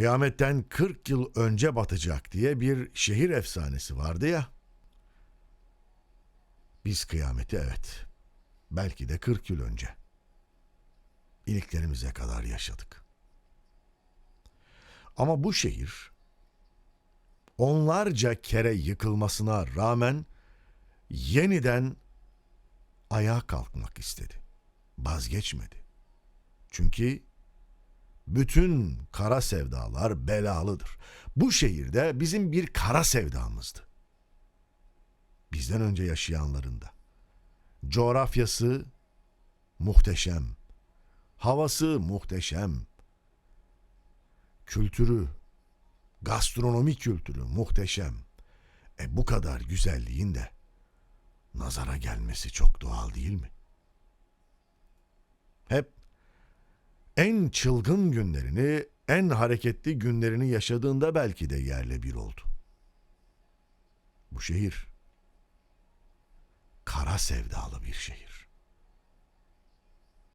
Kıyametten 40 yıl önce batacak diye bir şehir efsanesi vardı ya. Biz kıyameti evet, belki de 40 yıl önce iliklerimize kadar yaşadık. Ama bu şehir onlarca kere yıkılmasına rağmen yeniden ayağa kalkmak istedi. Vazgeçmedi. Çünkü bütün kara sevdalar belalıdır. Bu şehirde bizim bir kara sevdamızdı. Bizden önce yaşayanların da. Coğrafyası muhteşem. Havası muhteşem. Kültürü, gastronomi kültürü muhteşem. E bu kadar güzelliğin de nazara gelmesi çok doğal değil mi? En çılgın günlerini, en hareketli günlerini yaşadığında belki de yerle bir oldu. Bu şehir kara sevdalı bir şehir.